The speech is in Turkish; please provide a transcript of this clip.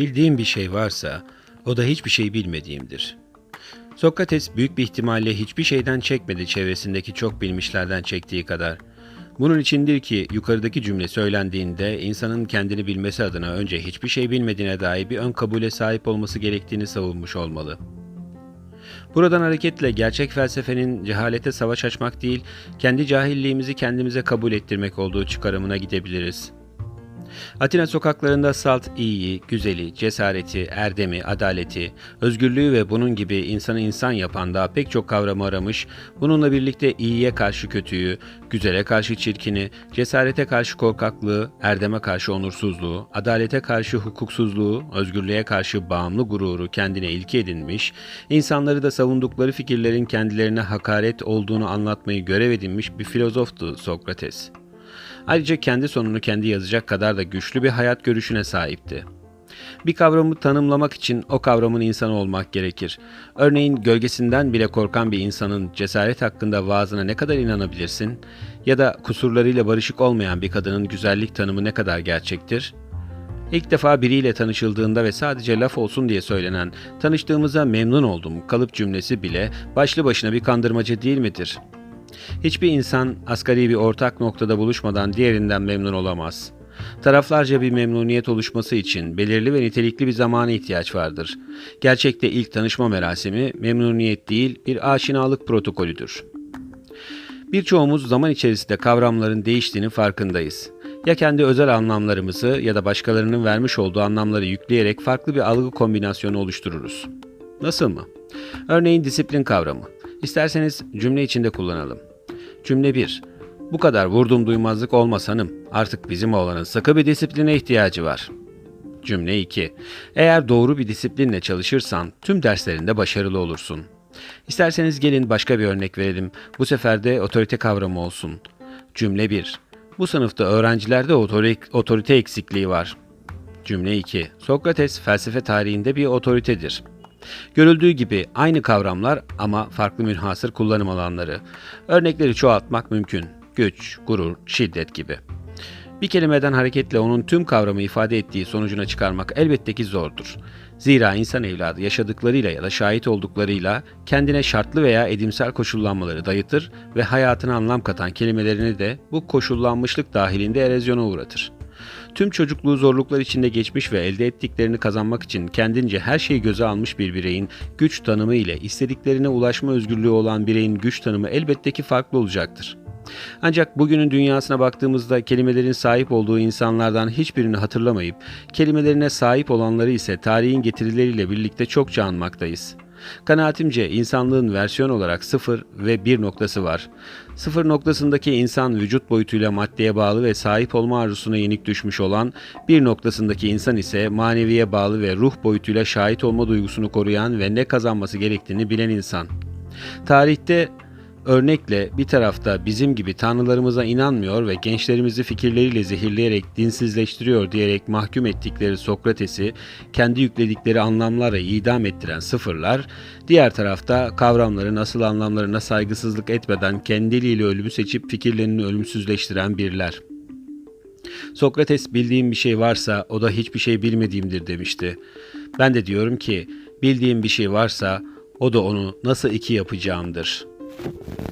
Bildiğim bir şey varsa o da hiçbir şey bilmediğimdir. Sokrates büyük bir ihtimalle hiçbir şeyden çekmedi çevresindeki çok bilmişlerden çektiği kadar. Bunun içindir ki yukarıdaki cümle söylendiğinde insanın kendini bilmesi adına önce hiçbir şey bilmediğine dair bir ön kabule sahip olması gerektiğini savunmuş olmalı. Buradan hareketle gerçek felsefenin cehalete savaş açmak değil, kendi cahilliğimizi kendimize kabul ettirmek olduğu çıkarımına gidebiliriz. Atina sokaklarında salt iyiyi, güzeli, cesareti, erdemi, adaleti, özgürlüğü ve bunun gibi insanı insan yapan daha pek çok kavramı aramış, bununla birlikte iyiye karşı kötüyü, güzele karşı çirkini, cesarete karşı korkaklığı, erdeme karşı onursuzluğu, adalete karşı hukuksuzluğu, özgürlüğe karşı bağımlı gururu kendine ilke edinmiş, insanları da savundukları fikirlerin kendilerine hakaret olduğunu anlatmayı görev edinmiş bir filozoftu Sokrates. Ayrıca kendi sonunu kendi yazacak kadar da güçlü bir hayat görüşüne sahipti. Bir kavramı tanımlamak için o kavramın insanı olmak gerekir. Örneğin gölgesinden bile korkan bir insanın cesaret hakkında vaazına ne kadar inanabilirsin? Ya da kusurlarıyla barışık olmayan bir kadının güzellik tanımı ne kadar gerçektir? İlk defa biriyle tanışıldığında ve sadece laf olsun diye söylenen tanıştığımıza memnun oldum kalıp cümlesi bile başlı başına bir kandırmaca değil midir?'' Hiçbir insan asgari bir ortak noktada buluşmadan diğerinden memnun olamaz. Taraflarca bir memnuniyet oluşması için belirli ve nitelikli bir zamana ihtiyaç vardır. Gerçekte ilk tanışma merasimi memnuniyet değil bir aşinalık protokolüdür. Birçoğumuz zaman içerisinde kavramların değiştiğinin farkındayız. Ya kendi özel anlamlarımızı ya da başkalarının vermiş olduğu anlamları yükleyerek farklı bir algı kombinasyonu oluştururuz. Nasıl mı? Örneğin disiplin kavramı. İsterseniz cümle içinde kullanalım. Cümle 1. Bu kadar vurdum duymazlık olmaz hanım. Artık bizim oğlanın sıkı bir disipline ihtiyacı var. Cümle 2. Eğer doğru bir disiplinle çalışırsan tüm derslerinde başarılı olursun. İsterseniz gelin başka bir örnek verelim. Bu sefer de otorite kavramı olsun. Cümle 1. Bu sınıfta öğrencilerde otori- otorite eksikliği var. Cümle 2. Sokrates felsefe tarihinde bir otoritedir. Görüldüğü gibi aynı kavramlar ama farklı münhasır kullanım alanları. Örnekleri çoğaltmak mümkün. Güç, gurur, şiddet gibi. Bir kelimeden hareketle onun tüm kavramı ifade ettiği sonucuna çıkarmak elbette ki zordur. Zira insan evladı yaşadıklarıyla ya da şahit olduklarıyla kendine şartlı veya edimsel koşullanmaları dayıtır ve hayatına anlam katan kelimelerini de bu koşullanmışlık dahilinde erozyona uğratır. Tüm çocukluğu zorluklar içinde geçmiş ve elde ettiklerini kazanmak için kendince her şeyi göze almış bir bireyin güç tanımı ile istediklerine ulaşma özgürlüğü olan bireyin güç tanımı elbette ki farklı olacaktır. Ancak bugünün dünyasına baktığımızda kelimelerin sahip olduğu insanlardan hiçbirini hatırlamayıp kelimelerine sahip olanları ise tarihin getirileriyle birlikte çokça anmaktayız. Kanaatimce insanlığın versiyon olarak sıfır ve bir noktası var. Sıfır noktasındaki insan vücut boyutuyla maddeye bağlı ve sahip olma arzusuna yenik düşmüş olan, bir noktasındaki insan ise maneviye bağlı ve ruh boyutuyla şahit olma duygusunu koruyan ve ne kazanması gerektiğini bilen insan. Tarihte Örnekle bir tarafta bizim gibi tanrılarımıza inanmıyor ve gençlerimizi fikirleriyle zehirleyerek dinsizleştiriyor diyerek mahkum ettikleri Sokrates'i kendi yükledikleri anlamlara idam ettiren sıfırlar, diğer tarafta kavramların asıl anlamlarına saygısızlık etmeden kendiliğiyle ölümü seçip fikirlerini ölümsüzleştiren birler. Sokrates bildiğim bir şey varsa o da hiçbir şey bilmediğimdir demişti. Ben de diyorum ki bildiğim bir şey varsa o da onu nasıl iki yapacağımdır.'' Thank you.